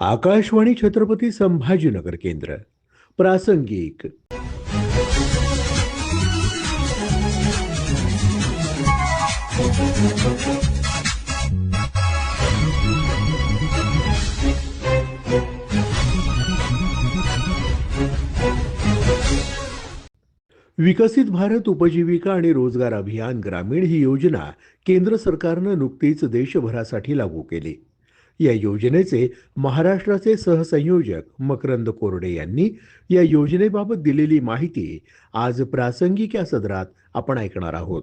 आकाशवाणी छत्रपती संभाजीनगर केंद्र प्रासंगिक. विकसित भारत उपजीविका आणि रोजगार अभियान ग्रामीण ही योजना केंद्र सरकारनं नुकतीच देशभरासाठी लागू केली. या योजनेचे महाराष्ट्राचे सहसंयोजक मकरंद कोरडे यांनी या योजनेबाबत दिलेली माहिती आज प्रासंगिक या सदरात आपण ऐकणार आहोत.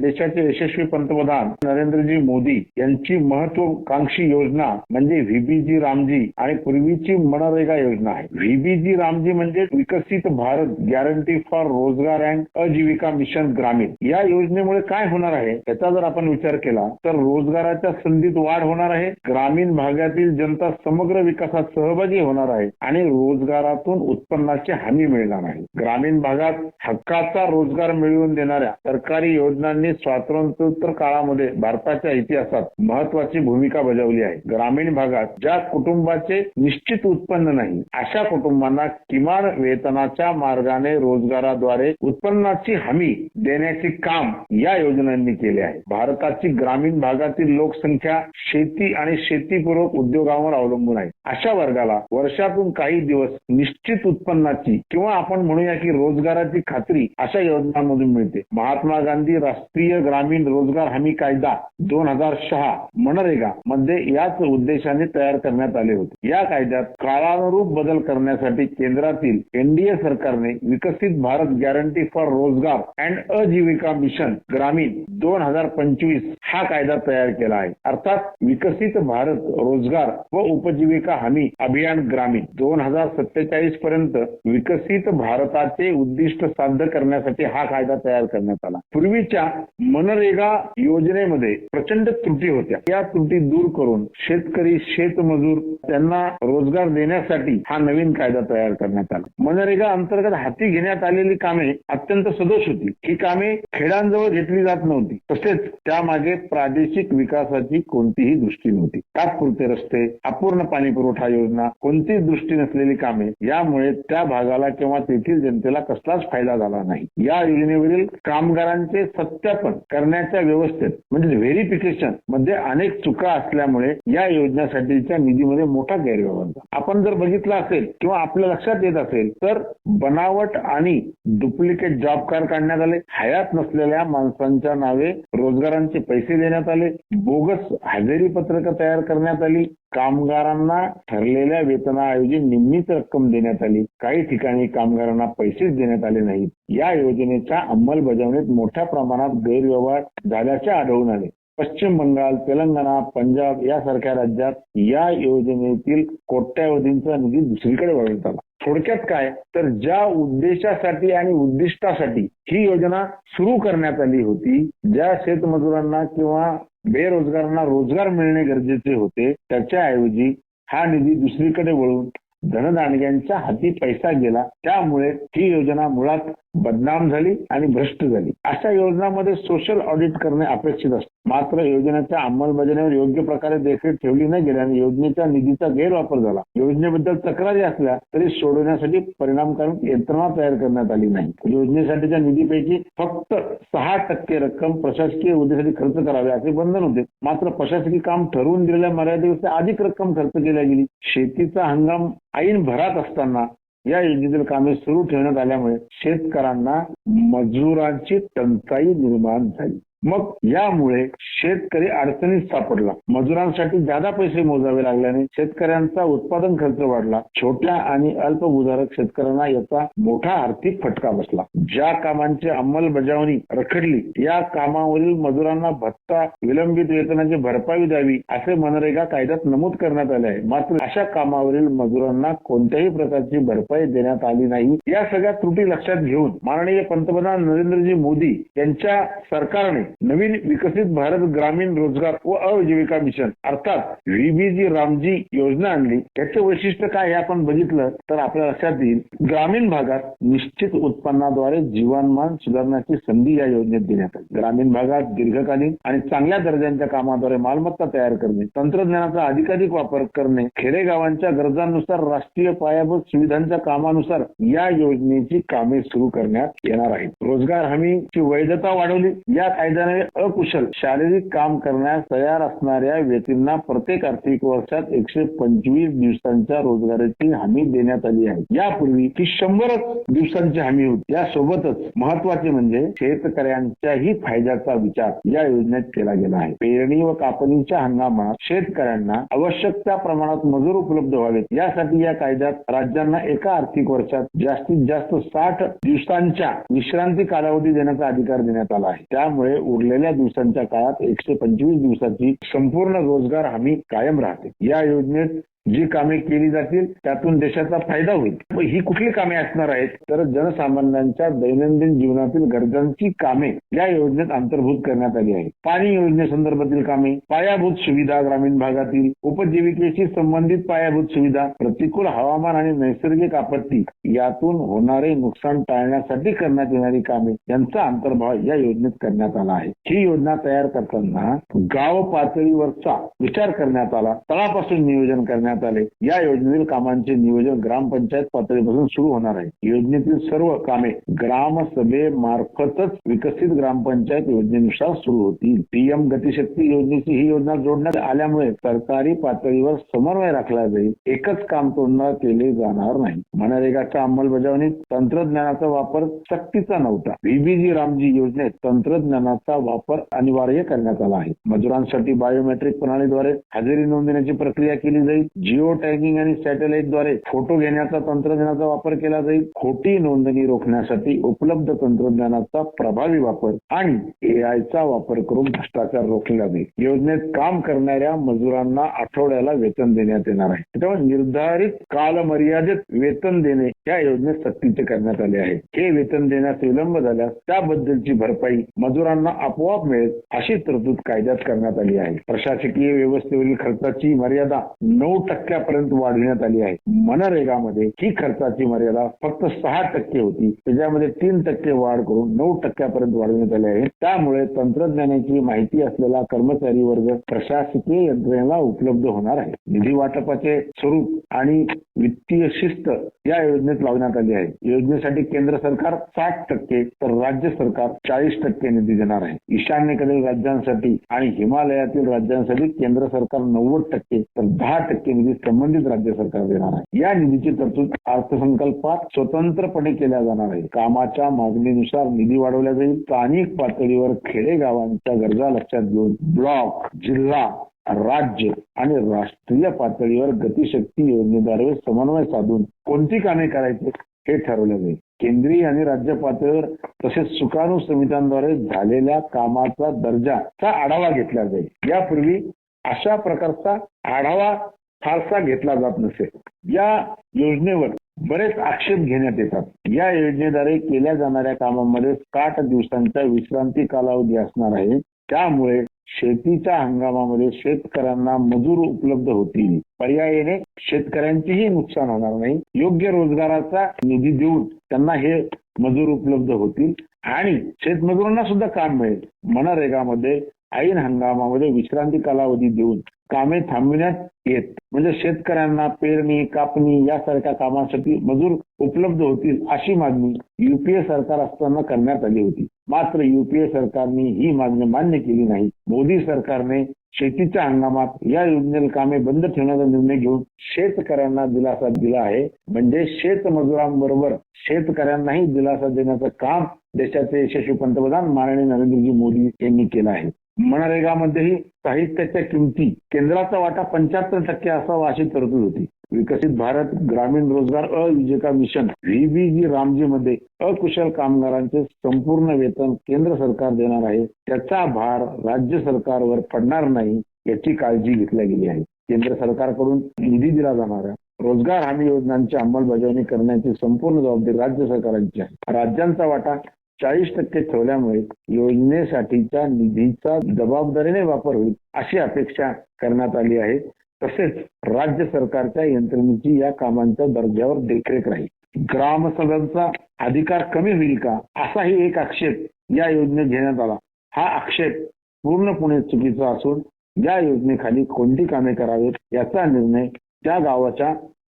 देशाचे यशस्वी पंतप्रधान नरेंद्रजी मोदी यांची महत्वाकांक्षी योजना म्हणजे व्हीबीजी रामजी आणि पूर्वीची मनरेगा योजना आहे. व्हीबीजी रामजी म्हणजे विकसित भारत गॅरंटी फॉर रोजगार अँड अजीविका मिशन ग्रामीण. या योजनेमुळे काय होणार आहे याचा जर आपण विचार केला तर रोजगाराच्या संधीत वाढ होणार आहे ग्रामीण भागातील जनता समग्र विकासात सहभागी होणार आहे आणि रोजगारातून उत्पन्नाची हमी मिळणार आहे. ग्रामीण भागात हक्काचा रोजगार मिळवून देणाऱ्या सरकारी योजनांनी स्वातंत्र्योत्तर काळामध्ये भारताच्या इतिहासात महत्वाची भूमिका बजावली आहे. ग्रामीण भागात ज्या कुटुंबाचे निश्चित उत्पन्न नाही अशा कुटुंबांना किमान वेतनाच्या मार्गाने रोजगाराद्वारे उत्पन्नाची हमी देण्याचे काम या योजनांनी केले आहे. भारताची ग्रामीण भागातील लोकसंख्या शेती आणि शेतीपूरक उद्योगावर अवलंबून आहे. अशा वर्गाला वर्षातून काही दिवस निश्चित उत्पन्नाची किंवा आपण म्हणूया की रोजगाराची खात्री अशा योजनांमधून मिळते. महात्मा गांधी राष्ट्रीय ग्रामीण रोजगार हमी कायदा दोन हजार सहा मनरेगा मध्ये याच उद्देशाने तयार करण्यात आले होते. या कायद्यात काळानुरूप बदल करण्यासाठी केंद्रातील एनडीए सरकारने Viksit Bharat guarantee for Rozgar and Ajeevika mission Gramin दोन हजार पंचवीस हा कायदा तयार केला आहे. अर्थात विकसित भारत रोजगार व उपजीविका हमी अभियान ग्रामीण दोन हजार सत्तेचाळीस पर्यंत विकसित भारताचे उद्दिष्ट साध्य करण्यासाठी हा कायदा तयार करण्यात आला. पूर्वीच्या मनरेगा योजनेमध्ये प्रचंड त्रुटी होत्या. या त्रुटी दूर करून शेतकरी शेतमजूर त्यांना रोजगार देण्यासाठी हा नवीन कायदा तयार करण्यात आला. मनरेगा अंतर्गत हाती घेण्यात आलेली कामे अत्यंत सदोष होती. ही कामे खेड्यांजवळ घेतली जात नव्हती. तसेच त्यामागे प्रादेशिक विकासाची कोणतीही दृष्टी नव्हती. तात्पुरते रस्ते अपूर्ण पाणी पुरवठा योजना कोणतीच दृष्टी नसलेली कामे यामुळे त्या भागाला किंवा तेथील जनतेला कसलाच फायदा झाला नाही. या योजनेवरील कामगारांचे सत्या सत्यापन करण्याच्या व्यवस्थेत म्हणजे व्हेरिफिकेशनमध्ये अनेक चुका असल्यामुळे या योजनेसाठीच्या निधीमध्ये मोठा गैरव्यवहार झाला. आपण जर बघितलं असेल किंवा आपल्या लक्षात येत असेल तर बनावट आणि डुप्लिकेट जॉब कार्ड काढण्यात आले. हयात नसलेल्या माणसांच्या नावे रोजगारांचे पैसे देण्यात आले. बोगस हजेरी पत्रक तयार करण्यात आली. कामगारांना ठरलेल्या वेतनाऐवजी निम्मीच रक्कम देण्यात आली. काही ठिकाणी कामगारांना पैसेच देण्यात आले नाहीत. या योजनेच्या अंमलबजावणीत मोठ्या प्रमाणात गैरव्यवहार झाल्याचे आढळून आले. पश्चिम बंगाल तेलंगणा पंजाब यासारख्या राज्यात या योजनेतील कोट्यावधींचा निधी दुसरीकडे वळवण्यात आला. थोडक्यात काय? तर ज्या उद्देशासाठी आणि उद्दिष्टासाठी ही योजना सुरू करण्यात आली होती ज्या शेतमजुरांना किंवा बेरोजगारांना रोजगार मिळणे गरजेचे होते त्याच्याऐवजी हा निधी दुसरीकडे वळून धनदांडग्यांच्या हाती पैसा गेला. त्यामुळे ही योजना मुळात बदनाम झाली आणि भ्रष्ट झाली. अशा योजनांमध्ये सोशल ऑडिट करणे अपेक्षित असते. मात्र योजनेच्या अंमलबजावणीवर योग्य प्रकारे देखरेख ठेवली न गेल्याने योजनेच्या निधीचा गैरवापर झाला. योजनेबद्दल तक्रारी असल्या तरी सोडवण्यासाठी परिणामकारक यंत्रणा तयार करण्यात आली नाही. योजनेसाठीच्या निधीपैकी फक्त सहा टक्के रक्कम प्रशासकीय उद्देशासाठी खर्च करावे असे बंधन होते. मात्र प्रशासकीय काम ठरवून दिलेल्या मर्यादेपेक्षा अधिक रक्कम खर्च केल्या गेली. शेतीचा हंगाम ऐन भरात असताना या योजनेतील कामे सुरू ठेवण्यात आल्यामुळे शेतकऱ्यांना मजुरांची टंचाई निर्माण झाली. मग यामुळे शेतकरी अडचणीत सापडला. मजुरांसाठी जादा पैसे मोजावे लागल्याने शेतकऱ्यांचा उत्पादन खर्च वाढला. छोट्या आणि अल्पभूधारक शेतकऱ्यांना याचा मोठा आर्थिक फटका बसला. ज्या कामांची अंमलबजावणी रखडली या कामावरील मजुरांना भत्ता विलंबित वेतनाची भरपाई द्यावी असे मनरेगा कायद्यात नमूद करण्यात आले आहे. मात्र अशा कामावरील मजुरांना कोणत्याही प्रकारची भरपाई देण्यात आली नाही. या सगळ्या त्रुटी लक्षात घेऊन माननीय पंतप्रधान नरेंद्रजी मोदी यांच्या सरकारने नवीन विकसित भारत ग्रामीण रोजगार व आजीविका मिशन. अर्थात व्हीबीजी रामजी योजना आणली. त्याचं वैशिष्ट्य काय हे आपण बघितलं तर आपल्या लक्षात येईल. ग्रामीण भागात निश्चित उत्पन्नाद्वारे जीवनमान सुधारण्याची संधी या योजनेत देण्यात आली. ग्रामीण भागात दीर्घकालीन आणि चांगल्या दर्जाच्या कामाद्वारे मालमत्ता तयार करणे तंत्रज्ञानाचा अधिकाधिक वापर करणे खेडेगावांच्या गरजांनुसार राष्ट्रीय पायाभूत सुविधांच्या कामानुसार या योजनेची कामे सुरू करण्यात येणार आहेत. रोजगार हमीची वैधता वाढवली. या कायद्याने अकुशल. शारीरिक काम करण्यास तयार असणाऱ्या व्यक्तींना प्रत्येक आर्थिक वर्षात एकशे पंचवीस दिवसांच्या रोजगाराची हमी देण्यात आली आहे. यापूर्वी ती शंभरच दिवसांची हमी होती. यासोबतच महत्त्वाचे म्हणजे शेतकऱ्यांच्याही फायद्याचा विचार या योजनेत केला गेला आहे. पेरणी व कापणीच्या हंगामात शेतकऱ्यांना आवश्यक त्या प्रमाणात मजूर उपलब्ध व्हावेत. यासाठी या कायद्यात राज्यांना एका आर्थिक वर्षात जास्तीत जास्त साठ दिवसांच्या विश्रांती कालावधी देण्याचा अधिकार देण्यात आला आहे. त्यामुळे उरलेल्या दिवसांच्या काळात एकशे पंचवीस दिवसाची संपूर्ण रोजगार हमी कायम राहते. या योजनेत जी कामे केली जातील त्यातून देशाचा फायदा होईल. ही कुठली कामे असणार आहेत? तर जनसामान्यांच्या दैनंदिन जीवनातील गरजांची कामे या योजनेत अंतर्भूत करण्यात आली आहे पाणी योजनेसंदर्भातील कामे पायाभूत सुविधा ग्रामीण भागातील उपजीविकेशी संबंधित पायाभूत सुविधा प्रतिकूल हवामान आणि नैसर्गिक आपत्ती यातून होणारे नुकसान टाळण्यासाठी करण्यात येणारी कामे यांचा अंतर्भाव या योजनेत करण्यात आला आहे. ही योजना तयार करताना गाव पातळीवरचा विचार करण्यात आला. तळापासून नियोजन करण्यात आले. या योजनेतील कामांचे नियोजन ग्रामपंचायत पातळीपासून सुरू होणार आहे. योजनेतील सर्व कामे ग्रामसभेमार्फतच विकसित ग्रामपंचायत योजनेनुसार सुरू होतील. पीएम गतिशक्ती योजनेची ही योजना जोडण्यात आल्यामुळे सरकारी पातळीवर समन्वय राखला जाईल. एकच काम पूर्ण केले जाणार नाही. मनरेगाच्या अंमलबजावणीत? तंत्रज्ञानाचा वापर सक्तीचा नव्हता. बीबीजी रामजी योजनेत तंत्रज्ञानाचा वापर अनिवार्य करण्यात आला आहे. मजुरांसाठी बायोमेट्रिक प्रणालीद्वारे हजेरी नोंदण्याची प्रक्रिया केली जाईल. जिओ टॅगिंग आणि सॅटेलाइटद्वारे फोटो घेण्याचा तंत्रज्ञानाचा वापर केला जाईल. खोटी नोंदणी रोखण्यासाठी उपलब्ध तंत्रज्ञानाचा प्रभावी वापर आणि एआयचा वापर करून भ्रष्टाचार रोखला जाईल. योजनेत काम करणाऱ्या मजुरांना आठवड्याला वेतन देण्यात येणार आहे. त्यामुळे निर्धारित कालमर्यादेत वेतन देणे या योजनेत सक्तीचे करण्यात आले आहे. हे वेतन देण्यास विलंब झाल्यास त्याबद्दलची भरपाई मजुरांना आपोआप मिळेल अशी तरतूद कायद्यात करण्यात आली आहे. प्रशासकीय व्यवस्थेवरील खर्चाची मर्यादा नऊ टक्क्यापर्यंत वाढविण्यात आली आहे. मनरेगामध्ये ही खर्चाची मर्यादा फक्त सहा टक्के होती. त्याच्यामध्ये तीन टक्के वाढ करून नऊ टक्क्यापर्यंत वाढविण्यात आली आहे. त्यामुळे तंत्रज्ञानाची माहिती असलेला कर्मचारी वर्ग प्रशासकीय यंत्रणेला उपलब्ध होणार आहे. निधी वाटपाचे स्वरूप आणि वित्तीय शिस्त या योजनेत लावण्यात आली आहे. योजनेसाठी केंद्र सरकार साठ टक्के तर राज्य सरकार चाळीस टक्के निधी देणार आहे. ईशान्येकडील राज्यांसाठी आणि हिमालयातील राज्यांसाठी केंद्र सरकार नव्वद टक्के तर दहा टक्के निधी संबंधित राज्य सरकार देणार आहे. या निधीची तरतूद अर्थसंकल्पात स्वतंत्रपणे केल्या जाणार आहे. कामाच्या मागणीनुसार निधी वाढवला जाईल. स्थानिक पातळीवर खेडेगावांच्या गरजा लक्षात घेऊन ब्लॉक जिल्हा राज्य आणि राष्ट्रीय पातळीवर गतिशक्ती योजनेद्वारे समन्वय साधून कोणती कामे करायची हे ठरवले जाईल. केंद्रीय आणि राज्य पातळीवर तसेच सुकाणू समित्यांद्वारे झालेल्या कामाचा दर्जाचा आढावा घेतला जाईल. यापूर्वी अशा प्रकारचा आढावा फारसा घेतला जात नसे. या योजनेवर बरेच आक्षेप घेण्यात येतात. या योजनेद्वारे केल्या जाणाऱ्या कामामध्ये साठ दिवसांचा विश्रांती कालावधी असणार आहे. त्यामुळे शेतीच्या हंगामामध्ये शेतकऱ्यांना मजूर उपलब्ध होतील. पर्यायाने शेतकऱ्यांचेही नुकसान होणार नाही. योग्य रोजगाराचा निधी देऊन त्यांना हे मजूर उपलब्ध होतील. आणि शेतमजुरांना सुद्धा काम मिळेल. मनरेगामध्ये ऐन हंगामामध्ये विश्रांती कालावधी देऊन कामे थांबविण्यात येत. म्हणजे शेतकऱ्यांना पेरणी कापणी यासारख्या कामासाठी मजूर उपलब्ध होतील अशी मागणी युपीए सरकार असताना करण्यात आली होती. मात्र युपीए सरकारने ही मागणी मान्य केली नाही. मोदी सरकारने शेतीच्या हंगामात या योजनेला कामे बंद ठेवण्याचा निर्णय घेऊन शेतकऱ्यांना दिलासा दिला आहे. म्हणजे शेतमजुरांबरोबर शेतकऱ्यांनाही दिलासा देण्याचं काम देशाचे यशस्वी पंतप्रधान माननीय नरेंद्रजी मोदी यांनी केलं आहे. मनरेगामध्येही साहित्याच्या किमती केंद्राचा वाटा पंच्याहत्तर टक्के असावा अशी तरतूद होती. विकसित भारत ग्रामीण रोजगार अविजेका मिशन व्हीबीजी रामजी मध्ये अकुशल कामगारांचे संपूर्ण वेतन केंद्र सरकार देणार आहे. त्याचा भार राज्य सरकारवर पडणार नाही याची काळजी घेतली गेली आहे. केंद्र सरकारकडून निधी दिला जाणाऱ्या रोजगार हमी योजनांची अंमलबजावणी करण्याची संपूर्ण जबाबदारी राज्य सरकारांची आहे. राज्यांचा वाटा चाळीस टक्के ठेवल्यामुळे योजनेसाठीच्या निधीचा जबाबदारीने वापर होईल अशी अपेक्षा करण्यात आली आहे. तसेच राज्य सरकारच्या यंत्रणेची या कामांच्या दर्जावर देखरेख राहील. ग्रामसभांचा अधिकार कमी होईल का? असाही एक आक्षेप या योजनेत घेण्यात आला. हा आक्षेप पूर्णपणे चुकीचा असून या योजनेखाली कोणती कामे करावीत याचा निर्णय त्या गावाच्या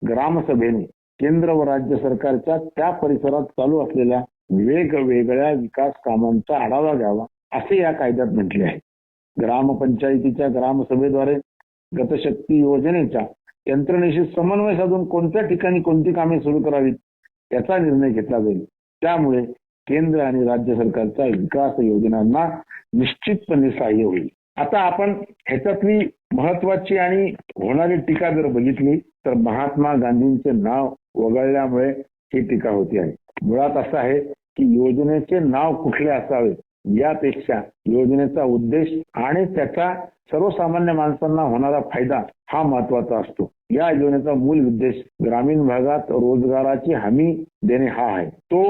ग्रामसभेने केंद्र व राज्य सरकारच्या त्या परिसरात चालू असलेल्या वेगवेगळ्या विकास कामांचा आढावा घ्यावा असे या कायद्यात म्हटले आहे. ग्रामपंचायतीच्या ग्रामसभेद्वारे गतशक्ती योजनेच्या यंत्रणेशी समन्वय साधून कोणत्या ठिकाणी कोणती कामे सुरू करावीत याचा निर्णय घेतला जाईल. त्यामुळे केंद्र आणि राज्य सरकारच्या विकास योजनांना निश्चितपणे सहाय्य होईल. आता आपण ह्याच्यातली महत्वाची आणि होणारी टीका जर बघितली तर महात्मा गांधींचे नाव वगळल्यामुळे ही टीका होती आहे. मुळात असं आहे की योजनेचे नाव कुठले असावे यापेक्षा योजनेचा उद्देश आणि त्याचा सर्वसामान्य माणसांना होणारा फायदा हा महत्त्वाचा असतो. या योजनेचा मूल उद्देश ग्रामीण भागात रोजगाराची हमी देणे हा आहे. तो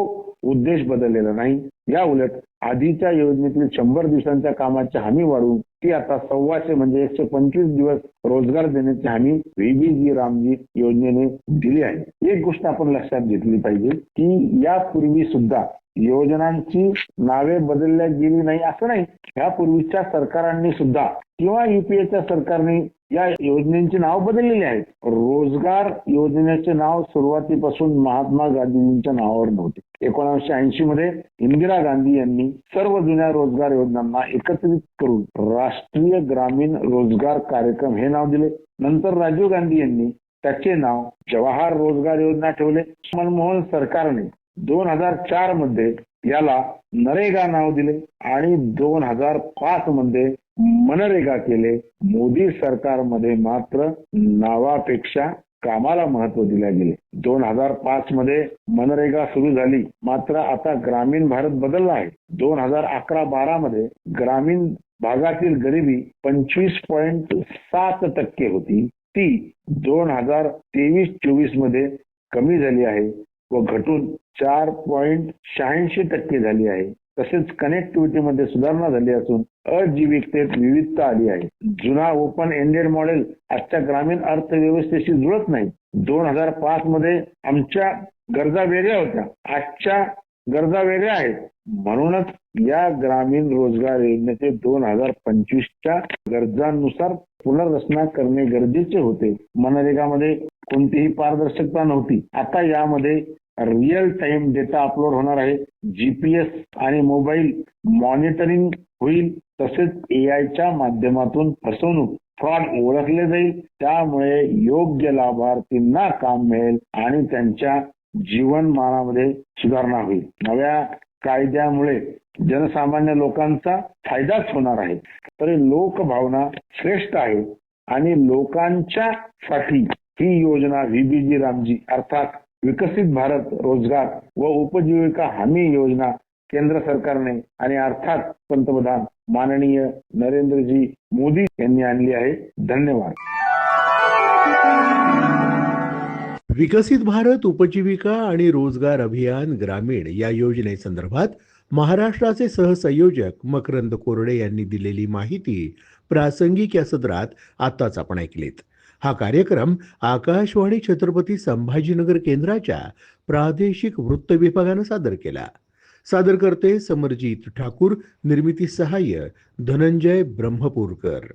उद्देश बदललेला नाही. या उलट आधीच्या योजनेतील शंभर दिवसांच्या कामाची हमी वाढवून ती आता सव्वाशे म्हणजे एकशे पंचवीस दिवस रोजगार देण्याची हमी व्हीबीजी रामजी योजनेने दिली आहे. एक गोष्ट आपण लक्षात घेतली पाहिजे की यापूर्वी सुद्धा योजनांची नावे बदलल्या गेली नाही असं नाही. यापूर्वीच्या सरकारांनी सुद्धा किंवा युपीएच्या सरकारने या योजनेची नाव बदललेली आहेत. रोजगार योजनेचे नाव सुरुवातीपासून महात्मा गांधीजींच्या नावावर नव्हते. एकोणीसशे ऐंशी मध्ये इंदिरा गांधी यांनी सर्व जुन्या रोजगार योजनांना एकत्रित करून राष्ट्रीय ग्रामीण रोजगार कार्यक्रम हे नाव दिले. नंतर राजीव गांधी यांनी त्याचे नाव जवाहर रोजगार योजना ठेवले. मनमोहन सरकारने दोन हजार चारमध्ये याला नरेगा नाव दिले आणि दोन हजार पाच मध्ये मनरेगा केले. मोदी सरकारमध्ये मात्र नावापेक्षा कामाला महत्त्व दिले गेले. दोन हजार पाच मध्ये मनरेगा सुरू झाली. मात्र आता ग्रामीण भारत बदलला आहे. दोन हजार अकरा बारा मध्ये ग्रामीण भागातील गरिबी पंचवीस पॉइंट सात टक्के होती. ती दोन हजार तेवीस चोवीसमध्ये कमी झाली आहे. व घटून चार पॉइंट शहाऐंशी टक्के झाली आहे. तसेच कनेक्टिव्हिटी मध्ये सुधारणा झाली असून अजीविकतेत विविधता आली आहे. जुना ओपन एंडेड मॉडेल आजच्या ग्रामीण अर्थव्यवस्थेशी जुळत नाही. दोन हजार पाच मध्ये आमच्या गरजा वेगळ्या होत्या. आजच्या गरजा वेगळ्या आहेत. म्हणूनच या ग्रामीण रोजगार योजनेचे दोन हजार पंचवीसच्या गरजांनुसार पुनर्रचना करणे गरजेचे होते. मनरेगामध्ये कोणतीही पारदर्शकता नव्हती. आता यामध्ये रिअल टाइम डेटा अपलोड होणार आहे. जीपीएस आणि मोबाईल मॉनिटरिंग होईल. तसेच एआयच्या माध्यमातून फसवणूक फ्रॉड ओळखले जाईल. त्यामुळे योग्य लाभार्थींना काम मिळेल आणि त्यांच्या जीवनमानामध्ये सुधारणा होईल. नव्या कायद्यामुळे जनसामान्य लोकांचा फायदाच होणार आहे. तरी लोकभावना श्रेष्ठ आहे आणि लोकांच्या साठी ही योजना व्हीबीजी रामजी अर्थात विकसित भारत रोजगार व उपजीविका हमी योजना केंद्र सरकारने आणि अर्थात पंतप्रधान माननीय नरेंद्रजी मोदी यांनी आणली आहे. धन्यवाद. विकसित भारत उपजीविका आणि रोजगार अभियान ग्रामीण या योजनेसंदर्भात महाराष्ट्राचे सहसंयोजक मकरंद कोरडे यांनी दिलेली माहिती प्रासंगिक या सदरात आताच आपण ऐकलीत. हा कार्यक्रम आकाशवाणी छत्रपती संभाजीनगर केंद्राच्या प्रादेशिक वृत्त विभागानं सादर केला सादर करते समरजित ठाकूर निर्मिती सहाय्य धनंजय ब्रह्मपूरकर